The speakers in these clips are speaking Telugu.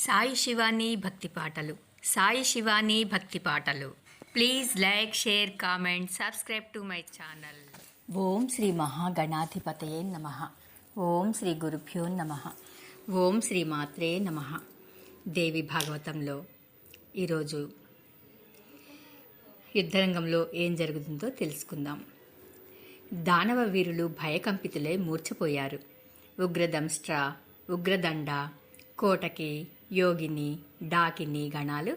సాయి శివాని భక్తి పాటలు. సాయి శివాని భక్తి పాటలు. Please like share comment subscribe to my channel. ఓం శ్రీ మహాగణాధిపతయే నమ. ఓం శ్రీ గురుభ్యో నమ. ఓం శ్రీ మాత్రే నమ. దేవి భాగవతంలో ఈరోజు యుద్ధరంగంలో ఏం జరుగుతుందో తెలుసుకుందాం. దానవ వీరులు భయకంపితులై మూర్ఛపోయారు. ఉగ్రదంష్ట్ర ఉగ్రదండ కోటకి యోగిని డాకిని గణాలు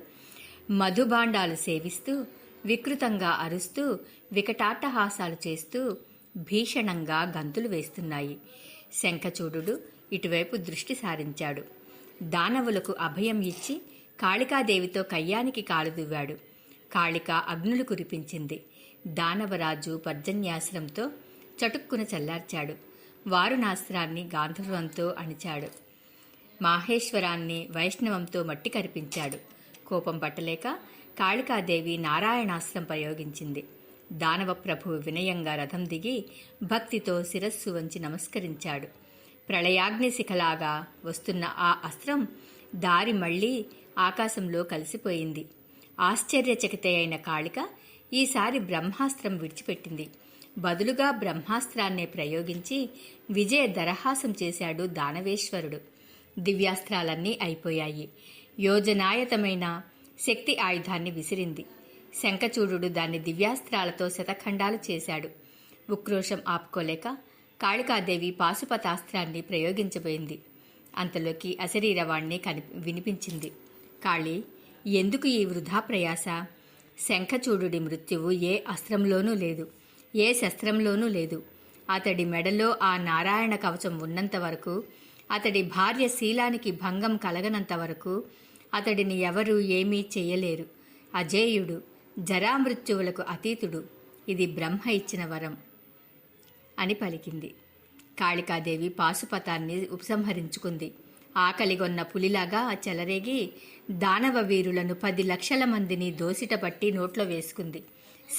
మధుబాండాలు సేవిస్తూ వికృతంగా అరుస్తూ వికటాట్టహాసాలు చేస్తూ భీషణంగా గంతులు వేస్తున్నాయి. శంఖచూడు ఇటువైపు దృష్టి సారించాడు. దానవులకు అభయం ఇచ్చి కాళికాదేవితో కయ్యానికి కాలు దువ్వాడు. కాళిక అగ్నులు కురిపించింది. దానవరాజు పర్జన్యాశ్రంతో చటుక్కున చల్లార్చాడు. వారునాస్త్రాన్ని గాంధర్వంతో అణిచాడు. మాహేశ్వరాన్ని వైష్ణవంతో మట్టి కరిపించాడు. కోపం పట్టలేక కాళికాదేవి నారాయణాస్త్రం ప్రయోగించింది. దానవ ప్రభు వినయంగా రథం దిగి భక్తితో శిరస్సు వంచి నమస్కరించాడు. ప్రళయాగ్ని శిఖలాగా వస్తున్న ఆ అస్త్రం దారి మళ్ళీ ఆకాశంలో కలిసిపోయింది. ఆశ్చర్యచకితే అయిన కాళిక ఈసారి బ్రహ్మాస్త్రం విడిచిపెట్టింది. బదులుగా బ్రహ్మాస్త్రాన్నే ప్రయోగించి విజయ దరహాసం చేశాడు దానవేశ్వరుడు. దివ్యాస్త్రాలన్నీ అయిపోయాయి. యోజనాయతమైన శక్తి ఆయుధాన్ని విసిరింది. శంఖచూడు దాన్ని దివ్యాస్త్రాలతో శతఖండాలు చేశాడు. ఉక్రోషం ఆపుకోలేక కాళికాదేవి పాశుపతాస్త్రాన్ని ప్రయోగించబోయింది. అంతలోకి అశరీరవాణ్ణి కని వినిపించింది. కాళి ఎందుకు ఈ వృధా ప్రయాస శంఖచూడుడి మృత్యువు ఏ అస్త్రంలోనూ లేదు ఏ శస్త్రంలోనూ లేదు. అతడి మెడలో ఆ నారాయణ కవచం ఉన్నంత వరకు అతడి భార్య శీలానికి భంగం కలగనంత వరకు అతడిని ఎవరూ ఏమీ చేయలేరు. అజేయుడు జరామృత్యువులకు అతీతుడు. ఇది బ్రహ్మ ఇచ్చిన వరం అని పలికింది. కాళికాదేవి పాశుపతాన్ని ఉపసంహరించుకుంది. ఆకలిగొన్న పులిలాగా చెలరేగి దానవ వీరులను పది లక్షల మందిని దోసిట పట్టి నోట్లో వేసుకుంది.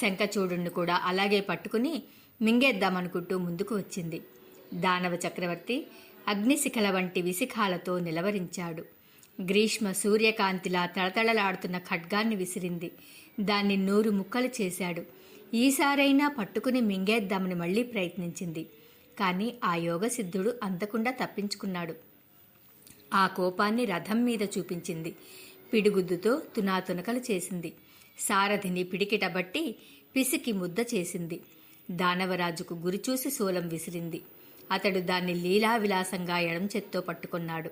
శంఖచూడుణ్ణి కూడా అలాగే పట్టుకుని మింగేద్దామనుకుంటూ ముందుకు వచ్చింది. దానవ చక్రవర్తి అగ్నిశిఖల వంటి విశిఖాలతో నిలవరించాడు. గ్రీష్మ సూర్యకాంతిలా తళతళలాడుతున్న ఖడ్గాన్ని విసిరింది. దాన్ని నూరు ముక్కలు చేశాడు. ఈసారైనా పట్టుకుని మింగేద్దామని మళ్ళీ ప్రయత్నించింది. కానీ ఆ యోగసిద్ధుడు అందకుండా తప్పించుకున్నాడు. ఆ కోపాన్ని రథం మీద చూపించింది. పిడిగుద్దుతో తునాతునకలు చేసింది. సారథిని పిడికిటబట్టి పిసికి ముద్ద చేసింది. దానవరాజుకు గురిచూసి శూలం విసిరింది. అతడు దాన్ని లీలావిలాసంగా ఎడం చేత్తో పట్టుకున్నాడు.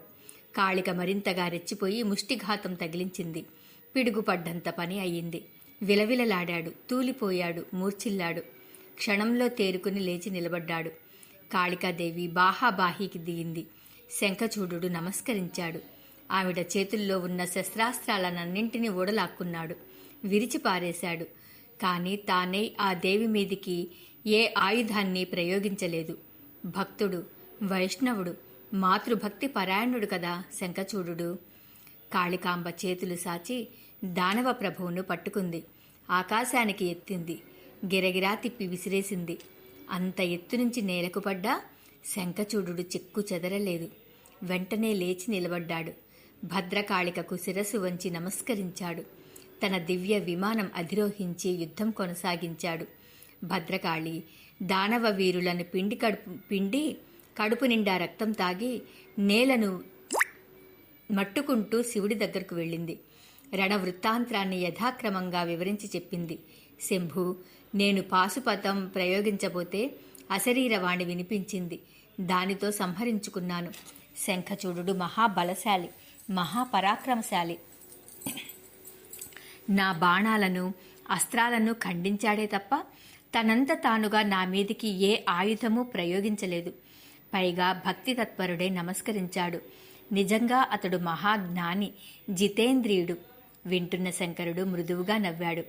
కాళిక మరింతగా రెచ్చిపోయి ముష్టిఘాతం తగిలించింది. పిడుగుపడ్డంత పని అయ్యింది. విలవిలలాడాడు తూలిపోయాడు మూర్చిల్లాడు క్షణంలో తేరుకుని లేచి నిలబడ్డాడు. కాళికాదేవి బాహాబాహీకి దిగింది. శంఖచూడు నమస్కరించాడు. ఆవిడ చేతుల్లో ఉన్న శస్త్రాస్త్రాలనన్నింటినీ ఊడలాక్కున్నాడు. విరిచి పారేశాడు. కాని తానే ఆ దేవి మీదికి ఏ ఆయుధాన్ని ప్రయోగించలేదు. భక్తుడు వైష్ణవుడు మాతృభక్తి పరాయణుడు కదా శంఖచూడు కాళికాంబ చేతులు సాచి దానవ ప్రభువును పట్టుకుంది. ఆకాశానికి ఎత్తింది. గిరగిరా తిప్పి విసిరేసింది. అంత ఎత్తు నుంచి నేలకు పడ్డా శంఖచూడు చిక్కు చెదరలేదు. వెంటనే లేచి నిలబడ్డాడు. భద్రకాళికకు శిరస్సు వంచి నమస్కరించాడు. తన దివ్య విమానం అధిరోహించి యుద్ధం కొనసాగించాడు. భద్రకాళి దానవ వీరులను పిండి కడుపు పిండి కడుపు నిండా రక్తం తాగి నేలను మట్టుకుంటూ శివుడి దగ్గరకు వెళ్ళింది. రణ వృత్తాంత్రాన్ని యథాక్రమంగా వివరించి చెప్పింది. శంభు నేను పాశుపతం ప్రయోగించబోతే అశరీరవాణి వినిపించింది. దానితో సంహరించుకున్నాను. శంఖచూడు మహాబలశాలి మహాపరాక్రమశాలి. నా బాణాలను అస్త్రాలను ఖండించాడే తప్ప తనంత తానుగా నా మీదికి ఏ ఆయుధము ప్రయోగించలేదు. పైగా భక్తి తత్పరుడే నమస్కరించాడు. నిజంగా అతడు మహాజ్ఞాని జితేంద్రియుడు. వింటున్న శంకరుడు మృదువుగా నవ్వాడు.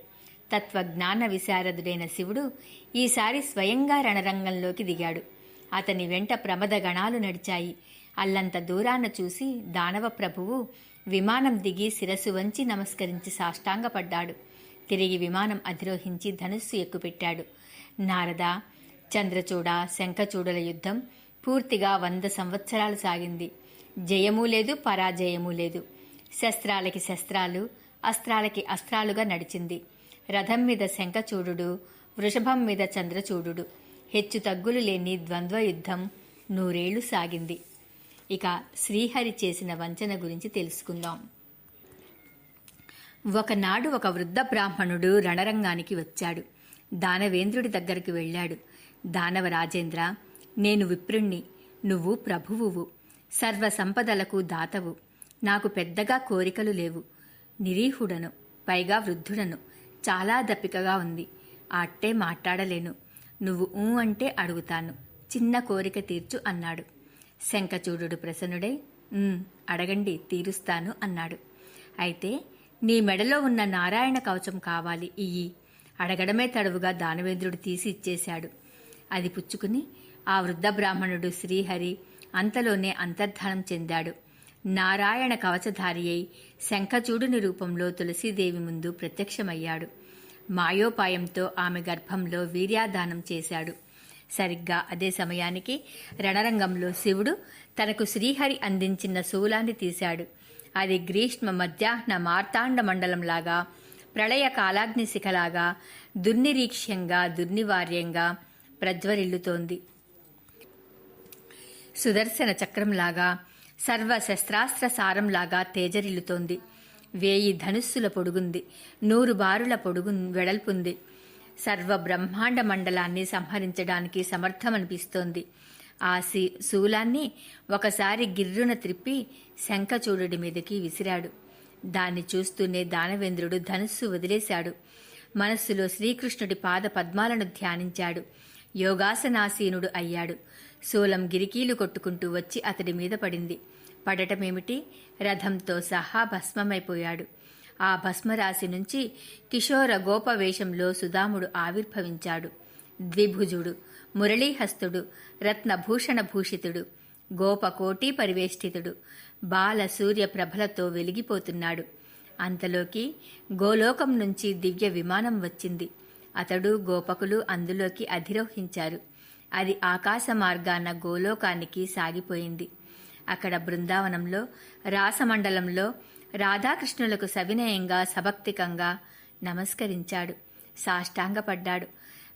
తత్వజ్ఞాన విశారదుడైన శివుడు ఈసారి స్వయంగా రణరంగంలోకి దిగాడు. అతని వెంట ప్రమద గణాలు నడిచాయి. అల్లంత దూరాన చూసి దానవ ప్రభువు విమానం దిగి శిరసు వంచి నమస్కరించి సాష్టాంగపడ్డాడు. తిరిగి విమానం అధిరోహించి ధనుస్సు ఎక్కుపెట్టాడు. నారద చంద్రచూడ శంఖచూడల యుద్ధం పూర్తిగా వంద సంవత్సరాలు సాగింది. జయమూ లేదు పరాజయమూ లేదు. శస్త్రాలకి శస్త్రాలు అస్త్రాలకి అస్త్రాలుగా నడిచింది. రథం మీద శంఖచూడుడు వృషభం మీద చంద్రచూడుడు. హెచ్చు తగ్గులు లేని ద్వంద్వ యుద్ధం నూరేళ్ళు సాగింది. ఇక శ్రీహరి చేసిన వంచన గురించి తెలుసుకుందాం. ఒకనాడు ఒక వృద్ధ బ్రాహ్మణుడు రణరంగానికి వచ్చాడు. దానవేంద్రుడి దగ్గరికి వెళ్ళాడు. దానవ రాజేంద్ర నేను విప్రుణ్ణి నువ్వు ప్రభువువు సర్వ సంపదలకు దాతవు నాకు పెద్దగా కోరికలు లేవు. నిరీహుడను పైగా వృద్ధుడను చాలా దప్పికగా ఉంది. అట్టే మాట్లాడలేను. నువ్వు ఊ అంటే అడుగుతాను. చిన్న కోరిక తీర్చు అన్నాడు. శంఖచూడు ప్రసన్నుడై అడగండి తీరుస్తాను అన్నాడు. అయితే నీ మెడలో ఉన్న నారాయణ కవచం కావాలి ఇయ్యి. అడగడమే తడువుగా దానవేంద్రుడు తీసి ఇచ్చేశాడు. అది పుచ్చుకుని ఆ వృద్ధ బ్రాహ్మణుడు శ్రీహరి అంతలోనే అంతర్ధానం చెందాడు. నారాయణ కవచధారి అయి శంఖచూడుని రూపంలో తులసీదేవి ముందు ప్రత్యక్షమయ్యాడు. మాయోపాయంతో ఆమె గర్భంలో వీర్యాదానం చేశాడు. సరిగ్గా అదే సమయానికి రణరంగంలో శివుడు తనకు శ్రీహరి అందించిన శూలాన్ని తీశాడు. అది గ్రీష్మ మధ్యాహ్న మార్తాండ మండలంలాగా ప్రళయ కాలాగ్నిశిఖలాగా దుర్నిరీక్ష్యంగా దుర్నివార్యంగా ప్రజ్వరిల్లుతోంది సుదర్శన చక్రంలాగా సర్వ శస్త్రాస్త్ర సారంలాగా తేజరిల్లుతోంది. వేయి ధనుస్సుల పొడుగుంది. నూరు బారుల పొడుగు వెడల్పుంది. సర్వ బ్రహ్మాండ మండలాన్ని సంహరించడానికి సమర్థమనిపిస్తోంది. ఆ సి శూలాన్ని ఒకసారి గిర్రున త్రిప్పి శంఖచూడుడి మీదకి విసిరాడు. దాన్ని చూస్తూనే దానవేంద్రుడు ధనుస్సు వదిలేశాడు. మనస్సులో శ్రీకృష్ణుడి పాద పద్మాలను ధ్యానించాడు. యోగాసనాసీనుడు అయ్యాడు. శూలం గిరికీలు కొట్టుకుంటూ వచ్చి అతడి మీద పడింది. పడటమేమిటి? రథంతో సహా భస్మమైపోయాడు. ఆ భస్మరాశి నుంచి కిషోర గోప వేషంలో సుధాముడు ఆవిర్భవించాడు. ద్విభుజుడు. మురళీహస్తుడు రత్నభూషణ భూషితుడు గోపకోటి పరివేష్టితుడు బాల సూర్య ప్రభలతో వెలిగిపోతున్నాడు. అంతలోకి గోలోకం నుంచి దివ్య విమానం వచ్చింది. అతడు గోపకులు అందులోకి అధిరోహించారు. అది ఆకాశ మార్గాన గోలోకానికి సాగిపోయింది. అక్కడ బృందావనంలో రాసమండలంలో రాధాకృష్ణులకు సవినయంగా సభక్తికంగా నమస్కరించాడు. సాష్టాంగపడ్డాడు.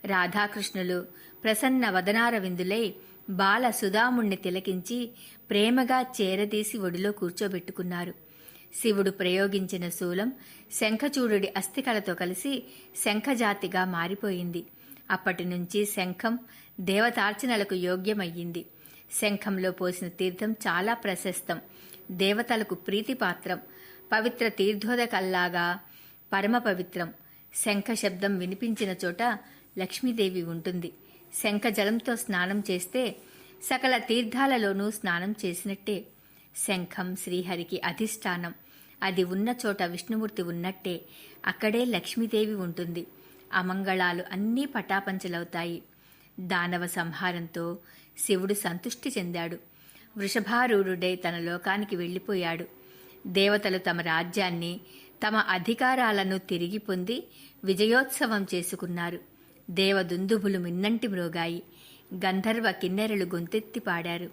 రాధాకృష్ణులు ప్రసన్న వదనారవిందులై బాల సుధాముణ్ణి తిలకించి ప్రేమగా చేరదీసి ఒడిలో కూర్చోబెట్టుకున్నారు. శివుడు ప్రయోగించిన శూలం శంఖచూడుడి అస్థికలతో కలిసి శంఖజాతిగా మారిపోయింది. అప్పటి నుంచి శంఖం దేవతార్చనలకు యోగ్యమయ్యింది. శంఖంలో పోసిన తీర్థం చాలా ప్రశస్తం. దేవతలకు ప్రీతిపాత్రం. పవిత్ర తీర్థోదకల్లాగా పరమ పవిత్రం శంఖ శబ్దం వినిపించిన చోట లక్ష్మీదేవి ఉంటుంది. శంఖజలంతో స్నానం చేస్తే సకల తీర్థాలలోనూ స్నానం చేసినట్టే. శంఖం శ్రీహరికి అధిష్టానం. అది ఉన్న చోట విష్ణుమూర్తి ఉన్నట్టే. అక్కడే లక్ష్మీదేవి ఉంటుంది. అమంగళాలు అన్నీ పటాపంచలవుతాయి. దానవ సంహారంతో శివుడు సంతుష్టి చెందాడు. వృషభారూఢుడై తన లోకానికి వెళ్ళిపోయాడు. దేవతలు తమ రాజ్యాన్ని తమ అధికారాలను తిరిగి పొంది విజయోత్సవం చేసుకున్నారు. దేవదుందుభులు మిన్నంటి మ్రోగాయి. గంధర్వ కిన్నెరలు గొంతెత్తి పాడారు.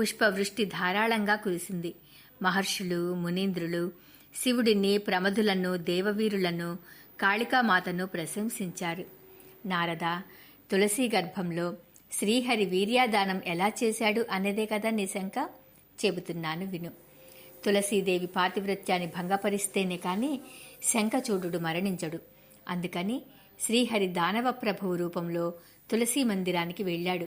పుష్పవృష్టి ధారాళంగా కురిసింది. మహర్షులు మునీంద్రులు శివుడిని ప్రమధులను దేవవీరులను కాళికామాతను ప్రశంసించారు. నారద తులసి గర్భంలో శ్రీహరి వీర్యాదానం ఎలా చేశాడు అనేదే కదా నీ శంక చెబుతున్నాను విను. తులసీదేవి పాతివ్రత్యాన్ని భంగపరిస్తేనే కాని శంఖచూడు మరణించడు. అందుకని శ్రీహరి దానవ ప్రభువు రూపంలో తులసీ మందిరానికి వెళ్ళాడు.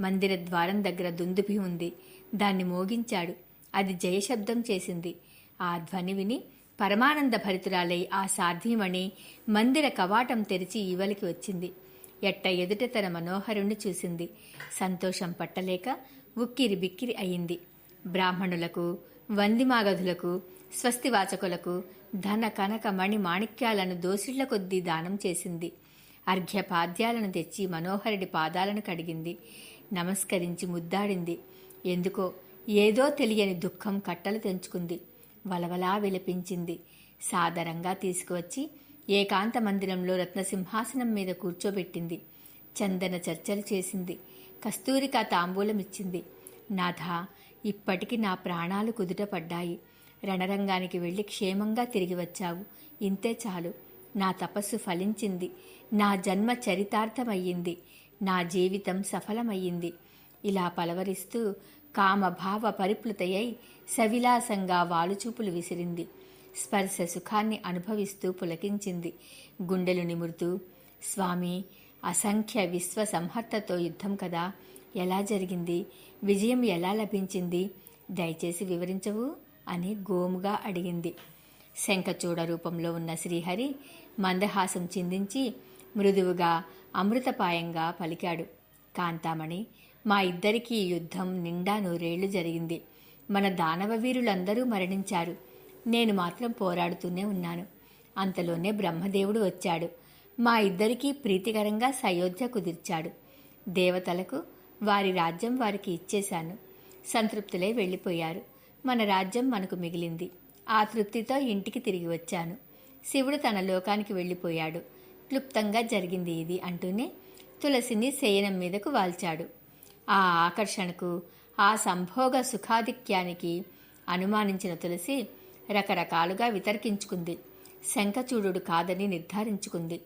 మందిర ద్వారం దగ్గర దుందుభి ఉంది. దాన్ని మోగించాడు. అది జయశబ్దం చేసింది. ఆ ధ్వని విని పరమానంద భరితురాలై ఆ సాధ్యమని మందిర కవాటం తెరిచి ఈవలికి వచ్చింది. ఎట్ట ఎదుట తన మనోహరుణ్ణి చూసింది. సంతోషం పట్టలేక ఉక్కిరి బిక్కిరి అయింది. బ్రాహ్మణులకు వందిమాగధులకు స్వస్తివాచకులకు ధన కనక మణి మాణిక్యాలను దోసిళ్ళ కొద్దీ దానం చేసింది. అర్ఘ్యపాద్యాలను తెచ్చి మనోహరుడి పాదాలను కడిగింది. నమస్కరించి ముద్దాడింది. ఎందుకో ఏదో తెలియని దుఃఖం కట్టలు తెంచుకుంది. వలవలా విలపించింది. సాదరంగా తీసుకువచ్చి ఏకాంత మందిరంలో రత్నసింహాసనం మీద కూర్చోబెట్టింది. చందన చర్చలు చేసింది. కస్తూరిక తాంబూలమిచ్చింది. నాథ ఇప్పటికి నా ప్రాణాలు కుదుటపడ్డాయి రణరంగానికి వెళ్ళి క్షేమంగా తిరిగి వచ్చావు. ఇంతే చాలు. నా తపస్సు ఫలించింది. నా జన్మ చరితార్థమయ్యింది. నా జీవితం సఫలమయ్యింది. ఇలా పలవరిస్తూ కామభావ పరిప్లుతయై సవిలాసంగా వాలుచూపులు విసిరింది. స్పర్శ సుఖాన్ని అనుభవిస్తూ పులకించింది. గుండెలు నిమురుతూ స్వామి అసంఖ్య విశ్వ సంహర్తతో యుద్ధం కదా. ఎలా జరిగింది? విజయం ఎలా లభించింది? దయచేసి వివరించవు? అని గోముగా అడిగింది. శంఖచూడ రూపంలో ఉన్న శ్రీహరి మందహాసం చిందించి మృదువుగా అమృతపాయంగా పలికాడు. కాంతామణి మా ఇద్దరికీ యుద్ధం నిండా నూరేళ్ళు జరిగింది. మన దానవ వీరులందరూ మరణించారు. నేను మాత్రం పోరాడుతూనే ఉన్నాను. అంతలోనే బ్రహ్మదేవుడు వచ్చాడు. మా ఇద్దరికీ ప్రీతికరంగా సయోధ్య కుదిర్చాడు. దేవతలకు వారి రాజ్యం వారికి ఇచ్చేశాను. సంతృప్తులై వెళ్ళిపోయారు. మన రాజ్యం మనకు మిగిలింది. ఆ తృప్తితో ఇంటికి తిరిగి వచ్చాను. శివుడు తన లోకానికి వెళ్ళిపోయాడు. క్లుప్తంగా జరిగింది ఇది అంటూనే తులసిని శయనం మీదకు వాల్చాడు. ఆ ఆకర్షణకు ఆ సంభోగ సుఖాధిక్యానికి అనుమానించిన తులసి రకరకాలుగా వితర్కించుకుంది. శంఖచూడు కాదని నిర్ధారించుకుంది.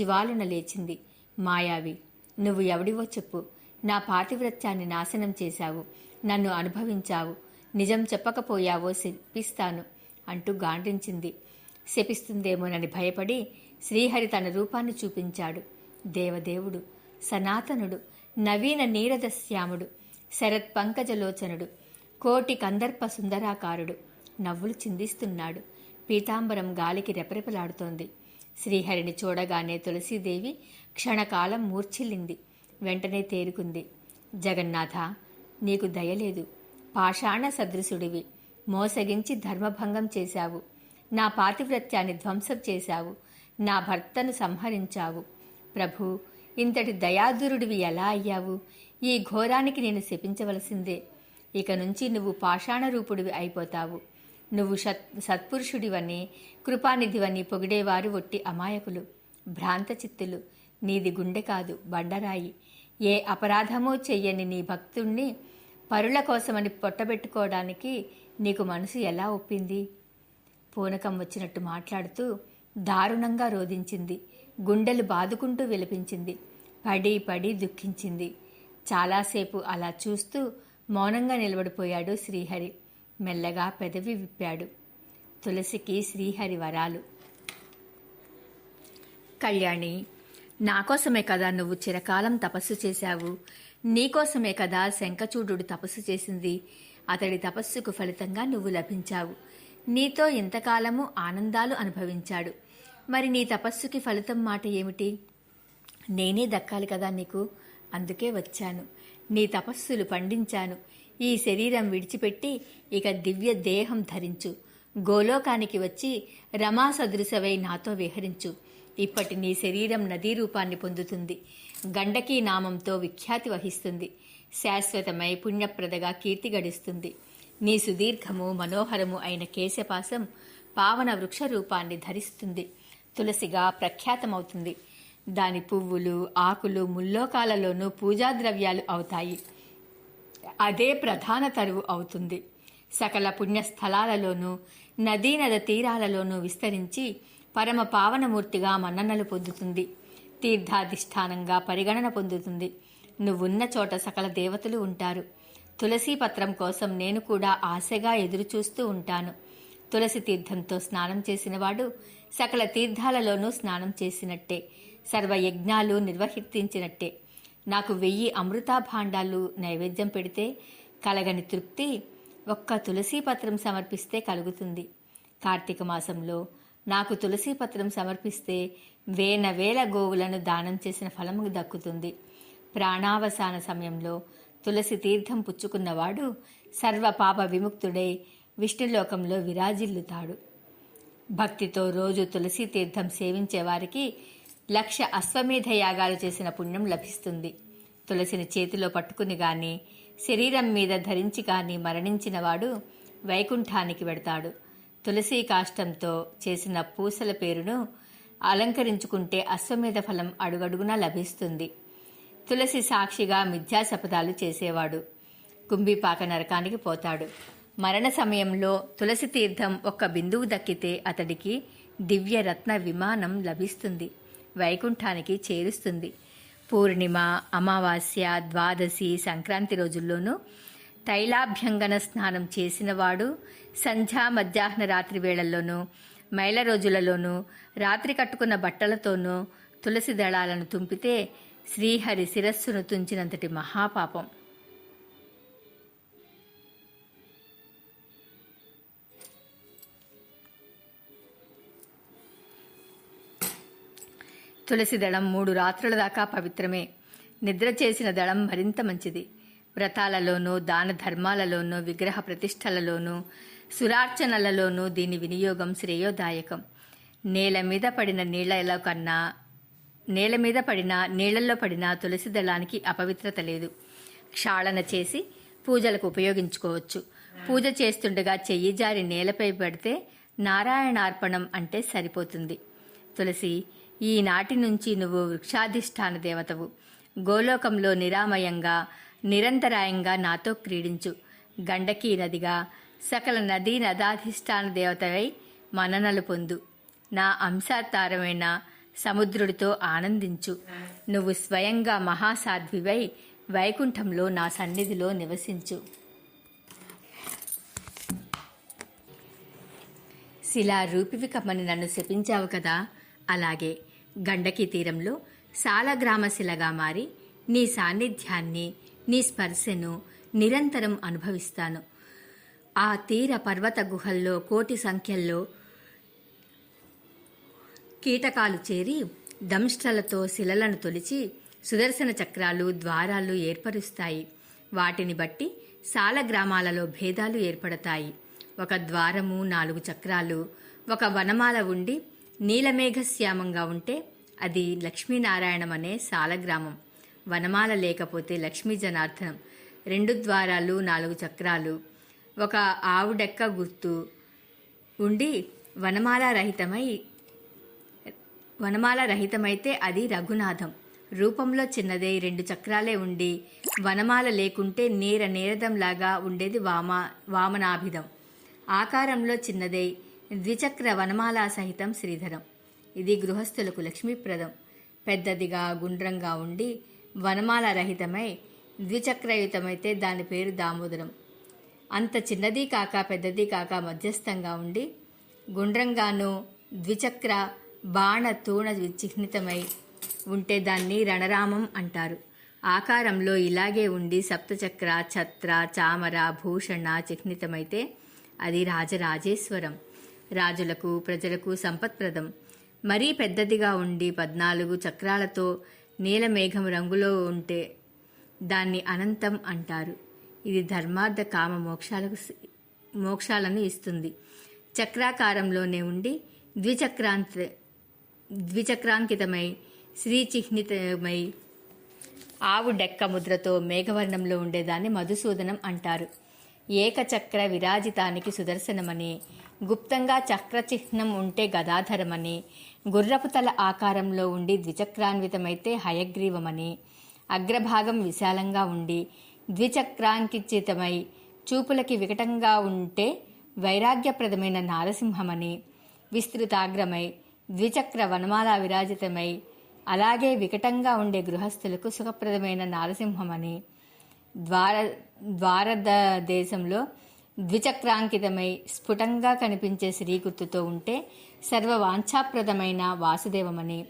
చివాలున లేచింది. మాయావి నువ్వు ఎవడివో చెప్పు. నా పాతివ్రత్యాన్ని నాశనం చేశావు. నన్ను అనుభవించావు. నిజం చెప్పకపోయావో శపిస్తాను అంటూ గాండ్రించింది. శపిస్తుందేమోనని భయపడి శ్రీహరి తన రూపాన్ని చూపించాడు. దేవదేవుడు సనాతనుడు నవీన నీరదశ్యాముడు శరత్ పంకజలోచనుడు కోటి కందర్ప సుందరాకారుడు నవ్వులు చిందిస్తున్నాడు. పీతాంబరం గాలికి రెపరెపలాడుతోంది. శ్రీహరిని చూడగానే తులసీదేవి క్షణకాలం మూర్ఛిల్లింది. వెంటనే తేరుకుంది. జగన్నాథ నీకు దయలేదు పాషాణ సదృశుడివి. మోసగించి ధర్మభంగం చేశావు. నా పాతివ్రత్యాన్ని ధ్వంసం చేశావు. నా భర్తను సంహరించావు. ప్రభు ఇంతటి దయాదురుడివి ఎలా అయ్యావు? ఈ ఘోరానికి నేను శపించవలసిందే. ఇక నుంచి నువ్వు పాషాణ రూపుడివి అయిపోతావు. నువ్వు సత్ సత్పురుషుడివని కృపానిధివని పొగిడేవారు ఒట్టి అమాయకులు భ్రాంత చిత్తులు. నీది గుండె కాదు బండరాయి. ఏ అపరాధమో చెయ్యని నీ భక్తుణ్ణి పరుల కోసమని పొట్టబెట్టుకోవడానికి నీకు మనసు ఎలా ఒప్పింది? పూనకం వచ్చినట్టు మాట్లాడుతూ దారుణంగా రోధించింది. గుండెలు బాదుకుంటూ విలపించింది. పడి పడి దుఃఖించింది. చాలాసేపు అలా చూస్తూ మౌనంగా నిలబడిపోయాడు శ్రీహరి. మెల్లగా పెదవి విప్పాడు. తులసికి శ్రీహరి వరాలు. కళ్యాణి నా కోసమే కదా నువ్వు చిరకాలం తపస్సు చేశావు. నీకోసమే కదా శంఖచూడు తపస్సు చేసింది. అతడి తపస్సుకు ఫలితంగా నువ్వు లభించావు. నీతో ఇంతకాలము ఆనందాలు అనుభవించాడు. మరి నీ తపస్సుకి ఫలితం మాట ఏమిటి? నేనే దక్కాలి కదా నీకు? అందుకే వచ్చాను. నీ తపస్సులు పండించాను. ఈ శరీరం విడిచిపెట్టి ఇక దివ్య దేహం ధరించు. గోలోకానికి వచ్చి రమా సదృశవై నాతో విహరించు. ఇప్పటి నీ శరీరం నదీ రూపాన్ని పొందుతుంది. గండకీ నామంతో విఖ్యాతి వహిస్తుంది. శాశ్వతమై పుణ్యప్రదగా కీర్తి గడిస్తుంది. నీ సుదీర్ఘము మనోహరము అయిన కేశపాసం పావన వృక్ష రూపాన్ని ధరిస్తుంది. తులసిగా ప్రఖ్యాతమవుతుంది. దాని పువ్వులు ఆకులు ముల్లోకాలలోనూ పూజాద్రవ్యాలు అవుతాయి. అదే ప్రధాన తరువు అవుతుంది. సకల పుణ్యస్థలాలలోనూ నదీ నద తీరాలలోనూ విస్తరించి పరమ పావనమూర్తిగా మన్ననలు పొందుతుంది. తీర్థాధిష్టానంగా పరిగణన పొందుతుంది. నువ్వున్న చోట సకల దేవతలు ఉంటారు. తులసి పత్రం కోసం నేను కూడా ఆశగా ఎదురుచూస్తూ ఉంటాను. తులసి తీర్థంతో స్నానం చేసినవాడు సకల తీర్థాలలోనూ స్నానం చేసినట్టే. సర్వయజ్ఞాలు నిర్వహించినట్టే. నాకు వెయ్యి అమృతా భాండాలు నైవేద్యం పెడితే కలగని తృప్తి ఒక్క తులసీ పత్రం సమర్పిస్తే కలుగుతుంది. కార్తీక మాసంలో నాకు తులసీ పత్రం సమర్పిస్తే వేల వేల గోవులను దానం చేసిన ఫలము దక్కుతుంది. ప్రాణావసాన సమయంలో తులసి తీర్థం పుచ్చుకున్నవాడు సర్వ పాప విముక్తుడై విష్ణులోకంలో విరాజిల్లుతాడు. భక్తితో రోజు తులసి తీర్థం సేవించే వారికి లక్ష అశ్వమేధ యాగాలు చేసిన పుణ్యం లభిస్తుంది. తులసిని చేతిలో పట్టుకుని గాని శరీరం మీద ధరించి కానీ మరణించినవాడు వైకుంఠానికి వెడతాడు. తులసి కాష్టంతో చేసిన పూసల పేరును అలంకరించుకుంటే అశ్వమేధ ఫలం అడుగడుగునా లభిస్తుంది. తులసి సాక్షిగా మిథ్యా శపథాలు చేసేవాడు. కుంభిపాక నరకానికి పోతాడు. మరణ సమయంలో తులసి తీర్థం ఒక్క బిందువు దక్కితే అతడికి దివ్య రత్న విమానం లభిస్తుంది. వైకుంఠానికి చేరుస్తుంది. పూర్ణిమ అమావాస్య ద్వాదశి సంక్రాంతి రోజుల్లోనూ తైలాభ్యంగన స్నానం చేసినవాడు సంధ్యా మధ్యాహ్న రాత్రి వేళల్లోనూ మైల రోజులలోనూ రాత్రి కట్టుకున్న బట్టలతోనూ తులసి దళాలను తుంపితే శ్రీహరి శిరస్సును తుంచినంతటి మహాపాపం. తులసి దళం మూడు రాత్రుల దాకా పవిత్రమే. నిద్ర చేసిన దళం మరింత మంచిది. వ్రతాలలోనూ దాన ధర్మాలలోనూ విగ్రహ ప్రతిష్టలలోనూ సురార్చనలలోనూ దీని వినియోగం శ్రేయోదాయకం. నేల మీద పడిన నీళ్ళలో కన్నా నేల మీద పడిన నీళ్ళలో పడిన తులసి దళానికి అపవిత్రత లేదు. క్షాళన చేసి పూజలకు ఉపయోగించుకోవచ్చు. పూజ చేస్తుండగా చెయ్యి జారి నేలపై పడితే నారాయణార్పణం అంటే సరిపోతుంది. తులసి ఈనాటి నుంచి నువ్వు వృక్షాధిష్టాన దేవతవు. గోలోకంలో నిరామయంగా నిరంతరాయంగా నాతో క్రీడించు. గండకీ నదిగా సకల నదీ నదాధిష్టాన దేవతవై మననలు పొందు. నా అంశాతారమైన సముద్రుడితో ఆనందించు. నువ్వు స్వయంగా మహాసాధ్వివై వైకుంఠంలో నా సన్నిధిలో నివసించు. శిలా రూపివి కమ్మని నన్ను శపించావు కదా? అలాగే గండకీ తీరంలో సాలగ్రామ శిలగా మారి నీ సాన్నిధ్యాన్ని నీ స్పర్శను నిరంతరం అనుభవిస్తాను. ఆ తీర పర్వత గుహల్లో కోటి సంఖ్యల్లో కీటకాలు చేరి దంష్టలతో శిలలను తొలిచి సుదర్శన చక్రాలు ద్వారాలు ఏర్పరుస్తాయి. వాటిని బట్టి సాల గ్రామాలలో భేదాలు ఏర్పడతాయి. ఒక ద్వారము నాలుగు చక్రాలు ఒక వనమాల ఉండి నీలమేఘశ్యామంగా ఉంటే అది లక్ష్మీనారాయణమనే సాలగ్రామం వనమాల లేకపోతే లక్ష్మీ జనార్దనం. రెండు ద్వారాలు నాలుగు చక్రాలు. ఒక ఆవుడెక్క గుర్తు. ఉండి వనమాల రహితమై వనమాల రహితమైతే అది రఘునాథం. రూపంలో చిన్నదే రెండు చక్రాలే ఉండి వనమాల లేకుంటే నేర నేరదంలాగా ఉండేది వామ వామనాభిధం. ఆకారంలో చిన్నదై ద్విచక్ర వనమాల సహితం శ్రీధరం. ఇది గృహస్థులకు లక్ష్మీప్రదం. పెద్దదిగా గుండ్రంగా ఉండి వనమాల రహితమై ద్విచక్రయుతమైతే దాని పేరు దామోదరం. అంత చిన్నది కాక పెద్దది కాక మధ్యస్థంగా ఉండి గుండ్రంగాను ద్విచక్ర బాణ తూణ చిహ్నితమై ఉంటే దాన్ని రణరామం అంటారు. ఆకారంలో ఇలాగే ఉండి సప్తచక్ర ఛత్ర చామర భూషణ చిహ్నితమైతే అది రాజరాజేశ్వరం. రాజులకు ప్రజలకు సంపత్ప్రదం. మరీ పెద్దదిగా ఉండి పద్నాలుగు చక్రాలతో నీలమేఘం రంగులో ఉంటే దాన్ని అనంతం అంటారు. ఇది ధర్మార్థ కామ మోక్షాలకు మోక్షాలను ఇస్తుంది. చక్రాకారంలోనే ఉండి ద్విచక్రాంత ద్విచక్రాంకితమై శ్రీచిహ్నితమై ఆవు డెక్క ముద్రతో మేఘవర్ణంలో ఉండేదాన్ని మధుసూదనం అంటారు. ఏకచక్ర విరాజితానికి సుదర్శనమని గుప్తంగా చక్రచిహ్నం ఉంటే గదాధరమని గుర్రపు తల ఆకారంలో ఉండి ద్విచక్రాన్వితమైతే హయగ్రీవమని అగ్రభాగం విశాలంగా ఉండి ద్విచక్రాంకిచితమై చూపులకి వికటంగా ఉంటే వైరాగ్యప్రదమైన నారసింహమని విస్తృతాగ్రమై ద్విచక్ర వనమాల విరాజితమై అలాగే వికటంగా ఉండే గృహస్థులకు సుఖప్రదమైన నారసింహమని ద్వార ద్వారద దేశంలో ద్విచక్రాంకితమై స్ఫుటంగా కనిపించే శ్రీగుర్తుతో ఉంటే సర్వవాంఛాప్రదమైన వాసుదేవమని.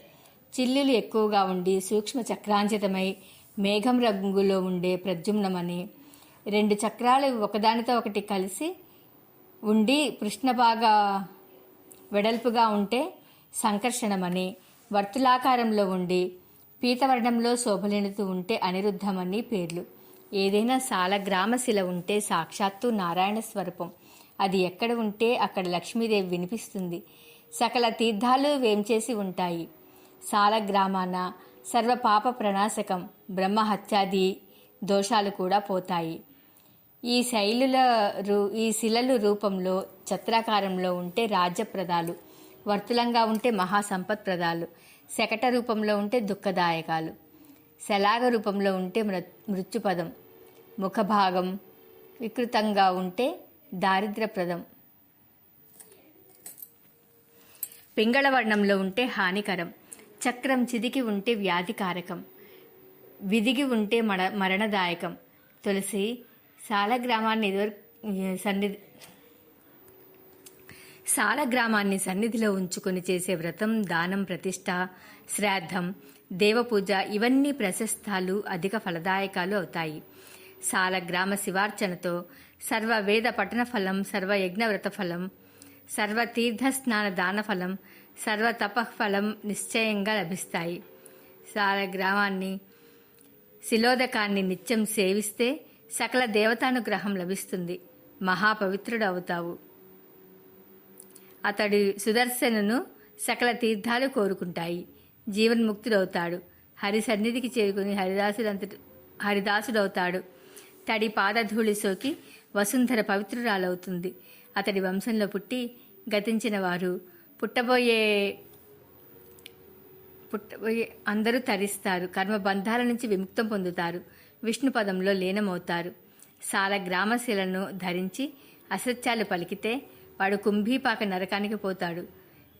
చిల్లులు ఎక్కువగా ఉండి సూక్ష్మ చక్రాంచితమై మేఘం రంగులో ఉండే ప్రద్యుమ్నమని. రెండు చక్రాలు ఒకదానితో ఒకటి కలిసి ఉండి బాగా వెడల్పుగా ఉంటే సంకర్షణమని. వర్తులాకారంలో ఉండి పీతవర్ణంలో శోభలినుతూ ఉంటే అనిరుద్ధమని పేర్లు. ఏదైనా సాలగ్రామశిల ఉంటే సాక్షాత్తు నారాయణ స్వరూపం. అది ఎక్కడ ఉంటే అక్కడ లక్ష్మీదేవి వినిపిస్తుంది. సకల తీర్థాలు వేంచేసి ఉంటాయి. సాలగ్రామాన సర్వపాప ప్రణాశకం బ్రహ్మహత్యాది దోషాలు కూడా పోతాయి. ఈ శైలుల రూ ఈ శిలలు రూపంలో ఛత్రాకారంలో ఉంటే రాజ్యప్రదాలు వర్తులంగా ఉంటే మహాసంపత్ప్రదాలు శకట రూపంలో ఉంటే దుఃఖదాయకాలు శలాగ రూపంలో ఉంటే మృ మృత్యుపదం ముఖభాగం వికృతంగా ఉంటే దారిద్రప్రదం పింగళవర్ణంలో ఉంటే హానికరం. చక్రం చిదికి ఉంటే వ్యాధికారకం. విదిగి ఉంటే మడ మరణదాయకం. తులసి సాలగ్రామాన్ని ఎదురు సన్నిధి సాలగ్రామాన్ని సన్నిధిలో ఉంచుకొని చేసే వ్రతం దానం ప్రతిష్ట శ్రాద్ధం దేవపూజ ఇవన్నీ ప్రశస్తాలు అధిక ఫలదాయకాలు అవుతాయి. సాలగ్రామ శివార్చనతో సర్వ వేద పఠన ఫలం సర్వ యజ్ఞవ్రత ఫలం సర్వ తీర్థ స్నాన దాన ఫలం సర్వ తపఫలం నిశ్చయంగా లభిస్తాయి. సాలగ్రామాన్ని శిలోదకాన్ని నిత్యం సేవిస్తే సకల దేవతానుగ్రహం లభిస్తుంది. మహాపవిత్రుడు అవుతావు. అతడి సుదర్శనను సకల తీర్థాలు కోరుకుంటాయి. జీవన్ముక్తుడవుతాడు. హరి సన్నిధికి చేరుకుని హరిదాసుడంత హరిదాసుడవుతాడు. తడి పాదధూళి సోకి వసుంధర పవిత్రురాలవుతుంది. అతడి వంశంలో పుట్టి గతించిన వారు పుట్టబోయే పుట్టబోయే అందరూ తరిస్తారు. కర్మబంధాల నుంచి విముక్తం పొందుతారు. విష్ణు పదంలో లీనమవుతారు. సాల గ్రామశీలను ధరించి అసత్యాలు పలికితే వాడు కుంభీపాక నరకానికి పోతాడు.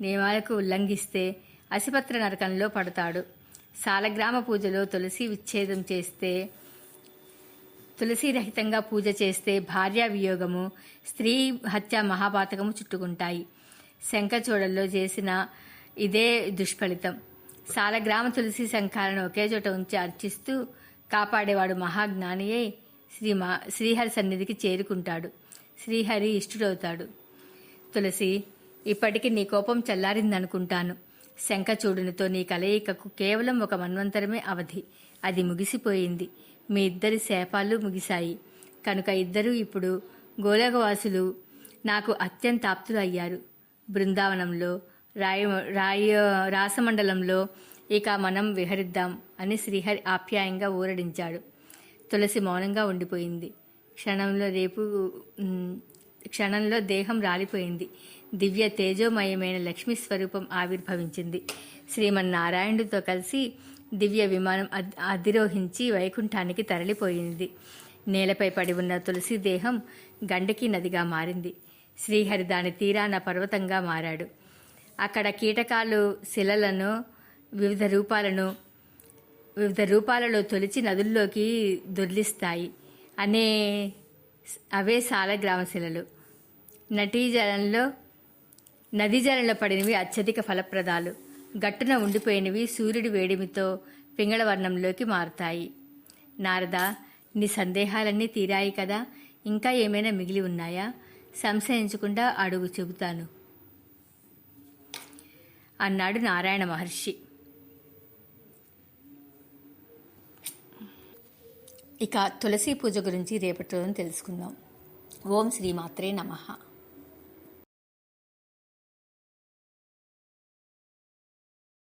నియమాలకు ఉల్లంఘిస్తే అసిపత్ర నరకంలో పడతాడు. సాలగ్రామ పూజలో తులసి విచ్ఛేదం చేస్తే తులసి రహితంగా పూజ చేస్తే భార్యా వియోగము స్త్రీ హత్య మహాపాతకము చుట్టుకుంటాయి. శంఖచూడల్లో చేసిన ఇదే దుష్ఫలితం. సాలగ్రామ తులసి శంఖాలను ఒకే చోట ఉంచి అర్చిస్తూ కాపాడేవాడు మహాజ్ఞాని అయి శ్రీ మా శ్రీహరి సన్నిధికి చేరుకుంటాడు. శ్రీహరి ఇష్టుడవుతాడు. తులసి ఇప్పటికి నీ కోపం చల్లారిందనుకుంటాను. శంఖచూడునితో నీ కలయికకు కేవలం ఒక మన్వంతరమే అవధి. అది ముగిసిపోయింది. మీ ఇద్దరి శాపాలు ముగిశాయి. కనుక ఇద్దరూ ఇప్పుడు గోలగవాసులు నాకు అత్యంత ఆప్తులు అయ్యారు బృందావనంలో రాయ రాయ రాసమండలంలో ఇక మనం విహరిద్దాం అని శ్రీహరి ఆప్యాయంగా ఊరడించాడు. తులసి మౌనంగా ఉండిపోయింది. క్షణంలో రేపు క్షణంలో దేహం రాలిపోయింది. దివ్య తేజోమయమైన లక్ష్మీ స్వరూపం ఆవిర్భవించింది. శ్రీమన్నారాయణుడితో కలిసి దివ్య విమానం అధిరోహించి వైకుంఠానికి తరలిపోయింది. నేలపై పడి ఉన్న తులసి దేహం గండకి నదిగా మారింది. శ్రీహరి దాని తీరాన పర్వతంగా మారాడు. అక్కడ కీటకాలు శిలలను వివిధ రూపాలను వివిధ రూపాలలో తొలిచి నదుల్లోకి దొర్లిస్తాయి. అనే అవే సాలగ్రామ శిలలు. నటీజలంలో నదీ జలంలో పడినవి అత్యధిక ఫలప్రదాలు. గట్టున ఉండిపోయినవి సూర్యుడి వేడిమితో పింగళవర్ణంలోకి మారుతాయి. నారద నీ సందేహాలన్నీ తీరాయి కదా ఇంకా ఏమైనా మిగిలి ఉన్నాయా? సంశయించకుండా అడుగు చెబుతాను. అన్నాడు నారాయణ మహర్షి. ఇక తులసి పూజ గురించి రేపటి రోజున తెలుసుకుందాం. ఓం శ్రీమాత్రే నమః.